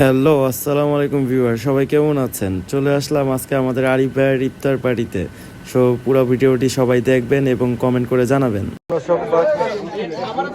Hello আসসালামু আলাইকুম viewer, সবাই কেমন আছেন? চলে আসলাম আজকে আমাদের আরিফ ভাইয়ের ইফতার পার্টিতে। সো পুরো ভিডিওটি সবাই দেখবেন এবং কমেন্ট করে জানাবেন।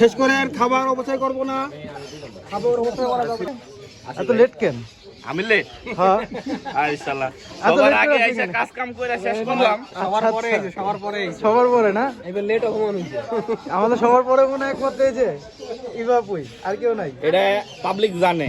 শেষ করে আর খাবার অবশ্যই করব না। খাবার অবশ্যই করা যাবে এত লেট কেন? আমি লেট হ্যাঁ। আই শালা। এত সবার আগে আসছেন? কাজ কাম করে শেষ করলাম। সবার পরে সবার পরে সবার পরে না? এবার লেট অপমান আমাদের সবার পরে মনে হয় একমাত্র এই যে ইবাপুই আর কেউ নাই। এটা পাবলিক জানে।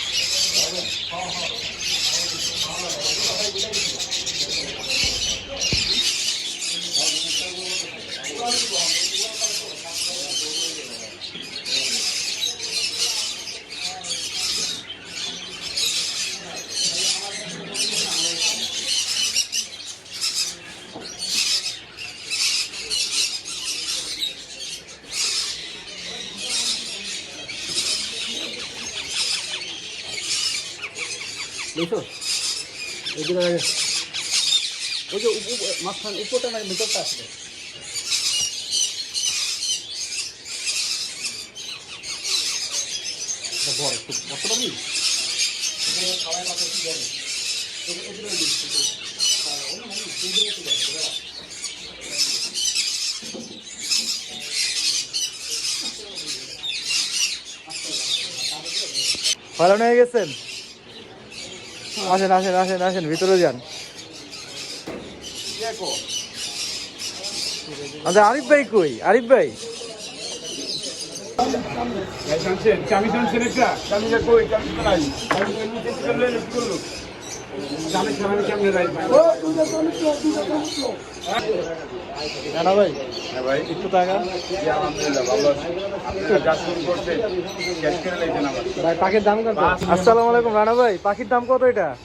দেখো আগে। ওই যে মাঝখান উপরটা না ভিতরটা আসবে বড় ভালো হয়ে গেছেন? আসেন আসেন আসেন আসেন ভিতরে যান আচ্ছা আরিফ ভাই কই আরিফ ভাই চাবি চাবিটা কই চাবি ভাই হ্যাঁ ভাই। একটু টাকা ভাই পাখির দাম কত? আসসালামু আলাইকুম রানা ভাই। পাখির দাম কত এটা?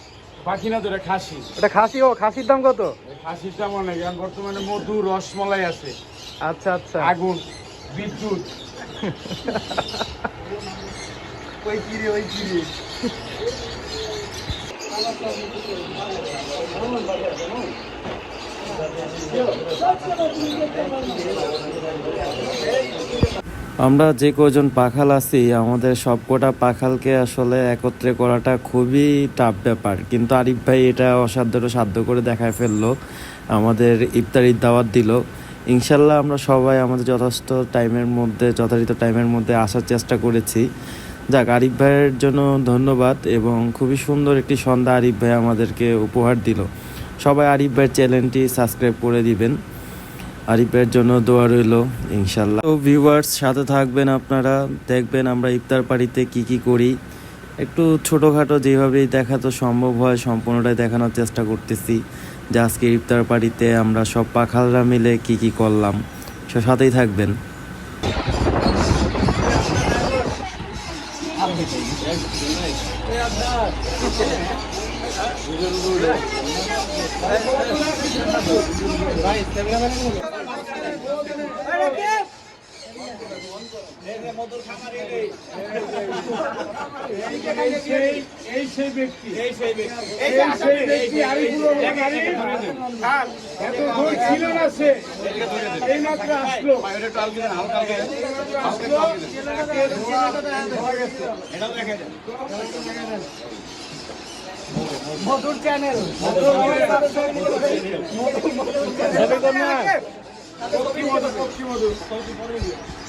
পাখি না তো এটা খাসি। এটা খাসি ও খাসির দাম কত? খাসির দাম অনেক এখন বর্তমানে মধু রসমলাই আছে। আচ্ছা আচ্ছা। আগুন বিদ্যুৎ। ওই কিরে ওই কিরে। আমরা যে কজন পাখাল আছি, আমাদের সবকটা পাখালকে আসলে একত্রে করাটা খুবই টাফ ব্যাপার। কিন্তু আরিফ ভাই এটা অসাধ্যটা সাধ্য করে দেখায় ফেলল, আমাদের ইফতারির দাওয়াত দিল। ইনশাল্লাহ আমরা সবাই আমাদের যথেষ্ট টাইমের মধ্যে, যথাযথ টাইমের মধ্যে আসার চেষ্টা করেছি। যাক, আরিফ ভাইয়ের জন্য ধন্যবাদ এবং খুবই সুন্দর একটি সন্ধ্যা আরিফ ভাই আমাদেরকে উপহার দিল। সবাই আরিফ ভাইয়ের চ্যানেলটি সাবস্ক্রাইব করে দিবেন। আরিফের জন্য দোয়া রইল, ইনশাল্লাহ। তো ভিউয়ার্স সাথে থাকবেন আপনারা। দেখবেন আমরা ইফতার পার্টিতে কি কি করি। একটু ছোটোখাটো যেভাবেই দেখাতো সম্ভব হয়, সম্পূর্ণটাই দেখানোর চেষ্টা করতেছি যে আজকে ইফতার পার্টিতে আমরা সব পাখালরা মিলে কি কি করলাম। সাথেই থাকবেন। এই সেই ব্যক্তি এই সেই ব্যক্তি এই সেই ব্যক্তি আরিফুর রহমান আরিফ এত দূর ছিল না সে এই মাত্র আসলো আসলো তাকে ধরা মধুর চ্যানেল পক্ষী মধু, পক্ষী মধু। আসসালামু আলাইকুম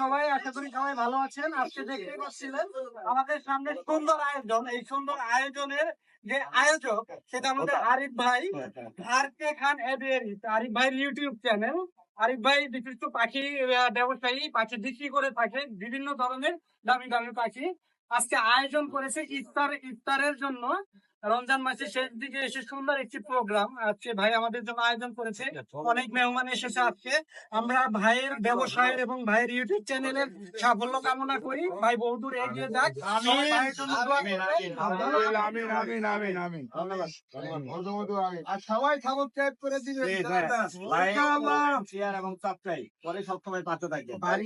সবাই? আশা সবাই ভালো আছেন। আজকে দেখতে পাচ্ছিলেন আমাদের সামনে সুন্দর আয়োজন। এই সুন্দর আয়োজনের যে আয়োজক, সেটা আমাদের আরিফ ভাই খান আরিফ ইউটিউব চ্যানেল। আরিফ ভাই বিশিষ্ট পাখি ব্যবসায়ী, পাখি বিক্রি করে থাকে, বিভিন্ন ধরনের দামি দামি পাখি। আজকে আয়োজন করেছে ইফতার, ইফতারের জন্য। রমজান মাসের শেষ দিকে এসে সুন্দর একটি প্রোগ্রাম আজকে ভাই আমাদের জন্য আয়োজন করেছে অনেক মেহমান এসেছে আজকে আমরা ভাইয়ের ব্যবসায়ের এবং ভাইয়ের ইউটিউব চ্যানেলের সাফল্য কামনা করি ভাই বহুদূর এগিয়ে যাক সবাই সবাই সাবস্ক্রাইব করে দিবেন চেয়ার এবং চাপটাই পরে সবসময় পাতে থাকবে ভাই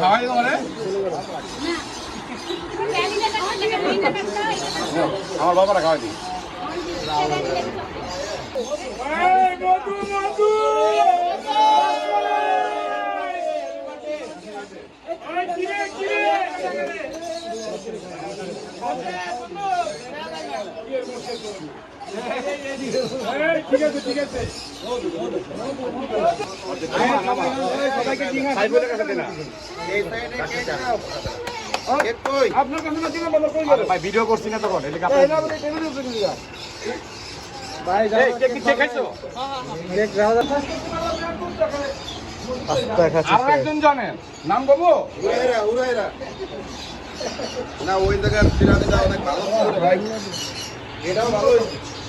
খাওয়াই তোমারে আমার বাবারা খাওয়াই দিই মধু মধু কিরে কিরে ঠিক আছে ঠিক আছে আপনার কাছে না দিলে বলো কই গেল ভাই ভিডিও করছি না তখন একজন জানেন নাম বলব না অনেক ভালো এটাও ভালো হয়েছে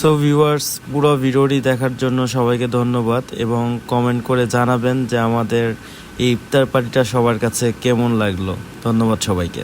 সো ভিউয়ার্স পুরো ভিডিওটি দেখার জন্য সবাইকে ধন্যবাদ এবং কমেন্ট করে জানাবেন যে আমাদের এই ইফতার পার্টিটা সবার কাছে কেমন লাগল। ধন্যবাদ সবাইকে।